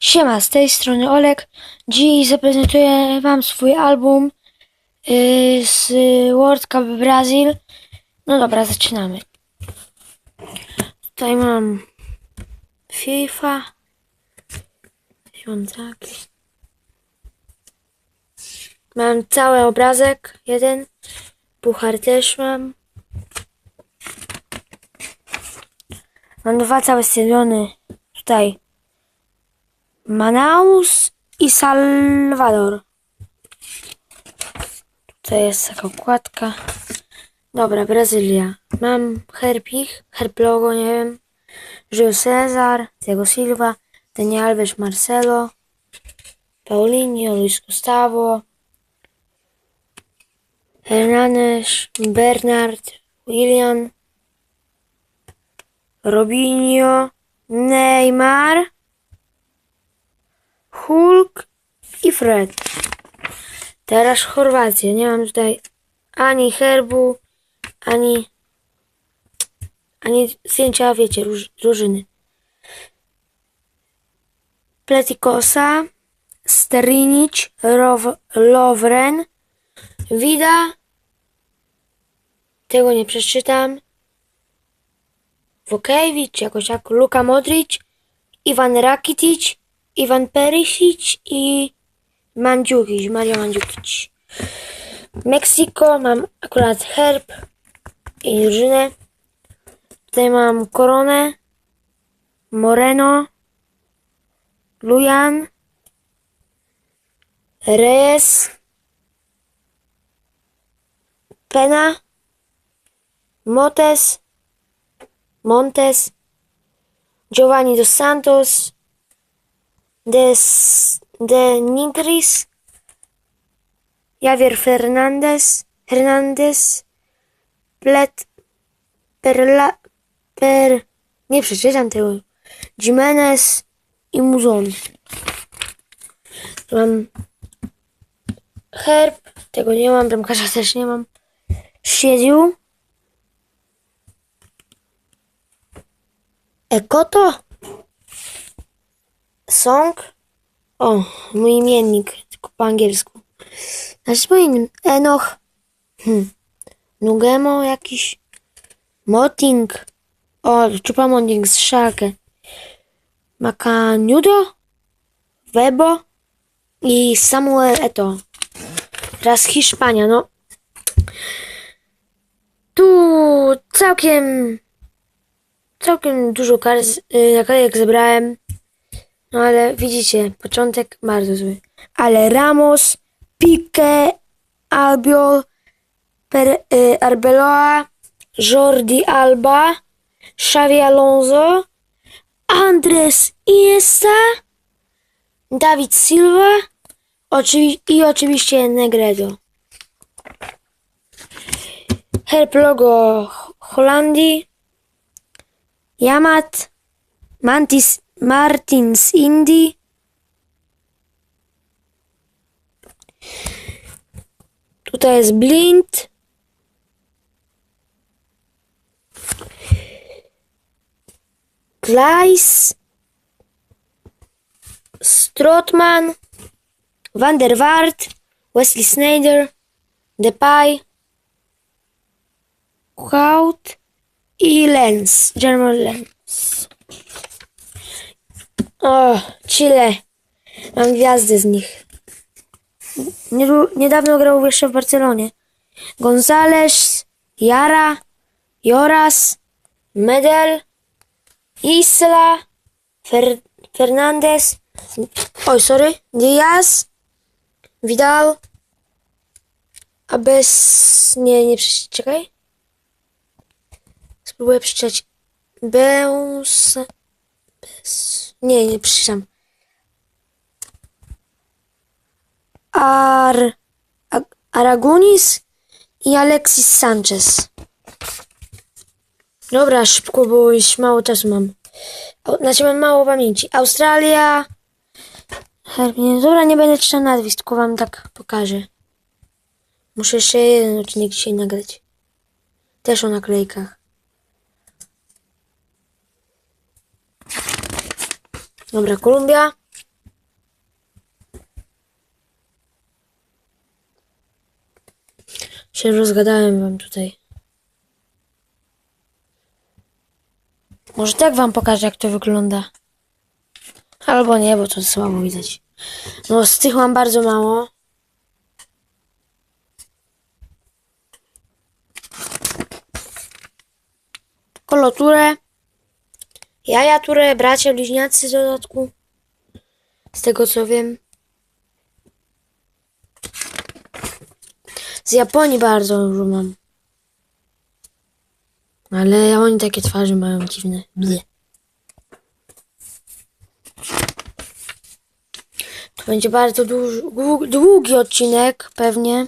Siema, z tej strony Olek. Dziś zaprezentuję Wam swój album yy, z World Cup Brazil. No dobra, zaczynamy. Tutaj mam FIFA. Mam cały obrazek, jeden. Puchar też mam. Mam dwa całe stadiony. Tutaj Manaus i Salvador. Tutaj jest taka okładka. Dobra, Brazylia. Mam herb ich, herb logo, nie wiem. Julio Cesar, Diego Silva, Daniel Alves, Marcelo, Paulinho, Luis Gustavo, Hernanes, Bernard, William, Robinho, Neymar, Hulk i Fred. Teraz Chorwacja. Nie mam tutaj ani herbu, ani ani zdjęcia, wiecie, róż, drużyny. Pletikosa, Sterinic, Row, Lovren, Vida, tego nie przeczytam, Wokewicz, jakoś tak, Luka Modric, Iwan Rakitic, Iwan Perisic i Mandzukic, Mario Mandzukic. Meksyko, mam akurat herb i drużynę. Tutaj mam Koronę, Moreno, Lujan, Reyes, Pena, Motes, Montes, Giovanni dos Santos, de, Nigris, Javier Fernandez, Hernandez, Plet, Perla, Per, nie przeczytam tego, Jimenez i Muzon. Mam herb, tego nie mam, bramkarza też nie mam. Siedził. Ekoto. Song. O, mój imiennik, tylko po angielsku. Znaczy po innym. Enoch. Hmm. Nugemo jakiś. Moting. O, Chupamoting z Szalkę. Macaniudo. Webo. I Samuel Eto. Teraz Hiszpania, no. Tu całkiem całkiem dużo kar, y, naklejek zebrałem. No ale widzicie, początek bardzo zły. Ale Ramos, Pique, Albiol, per, y, Arbeloa, Jordi Alba, Xavi Alonso, Andres Iniesta, David Silva oczywi- i oczywiście Negredo. Herb logo Ho- Holandii, Yamat, Mantis, Martins Indy, Tutaj jest Blind. Kleis. Strotman. Van der Waart. Wesley Sneijder. Depay. Hout. I Lens. German Lens. O, Chile. Mam gwiazdy z nich. Niedawno grał jeszcze w Barcelonie. González, Jara, Joras, Medel, Isla, Fer Fernandez, oj, sorry, Diaz, Vidal, a bez, nie, nie, czekaj. Spróbuję przeczytać. Beus, nie, nie przeczytam. Ar, Ag- Aragonis i Alexis Sanchez. Dobra, szybko, bo już mało czasu mam. Znaczy mam mało pamięci. Australia. Herb, nie, dobra, nie będę czytał nazwisk, tylko wam tak pokażę. Muszę jeszcze jeden odcinek dzisiaj nagrać. Też o naklejkach. Dobra, Kolumbia. Się rozgadałem wam tutaj. Może tak wam pokażę, jak to wygląda. Albo nie, bo to słabo widać. No, z tych mam bardzo mało. Koloturę. Jajaturę, bracia bliźniacy w dodatku. Z tego co wiem. Z Japonii bardzo dużo mam. Ale oni takie twarze mają dziwne. To będzie bardzo duży, dłu- długi odcinek, pewnie.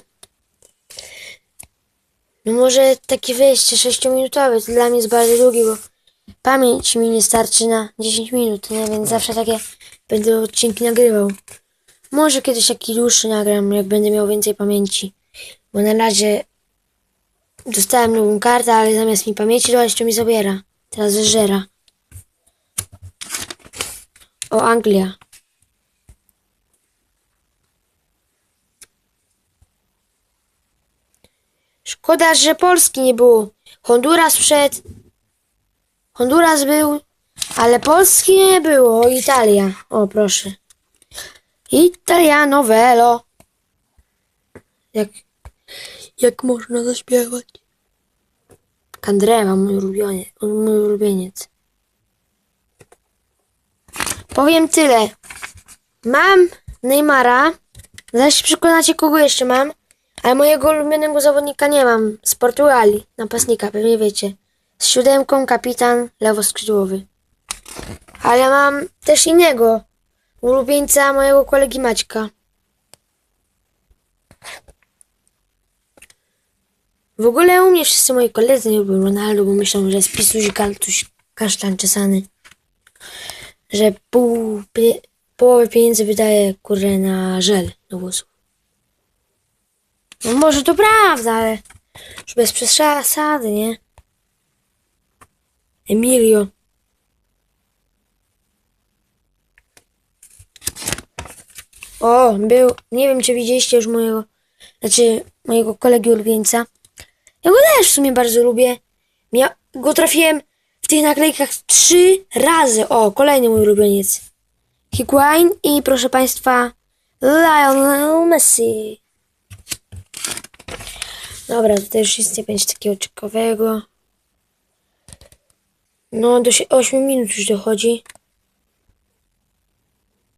No może taki wyjście 6-minutowy, to dla mnie jest bardzo długi, bo pamięć mi nie starczy na 10 minut, nie? Więc zawsze takie będę odcinki nagrywał. Może kiedyś taki dłuższy nagram, jak będę miał więcej pamięci. Bo na razie dostałem nową kartę, ale zamiast mi pamięci to jeszcze mi zabiera. Teraz wyżera. O, Anglia. Szkoda, że Polski nie było. Honduras przed. Honduras był, ale Polski nie było. Italia. O, proszę. Italiano velo. Jak, jak można zaśpiewać? Kandrewa, mój. Mój ulubieniec. Powiem tyle. Mam Neymara. Zaś się przekonacie, kogo jeszcze mam. Ale mojego ulubionego zawodnika nie mam. Z Portugalii. Napastnika, pewnie wiecie. Z siódemką kapitan lewoskrzydłowy. Ale mam też innego. Ulubieńca mojego kolegi Maćka. W ogóle u mnie wszyscy moi koledzy nie lubią Ronaldo, bo myślą, że jest pisuś kaltuś kasztan czesany. Że pół, pie, połowę pieniędzy wydaje kurde na żel do włosów. No może to prawda, ale już bez przesady, nie? Emilio. O, był, nie wiem czy widzieliście już mojego, znaczy mojego kolegi ulubieńca. Ja go też w sumie bardzo lubię. Mia go trafiłem w tych naklejkach trzy razy. O, kolejny mój ulubieniec. Higuain i proszę Państwa Lionel Messi. Dobra, tutaj już nie będzie takiego ciekawego. No, do 8 minut już dochodzi.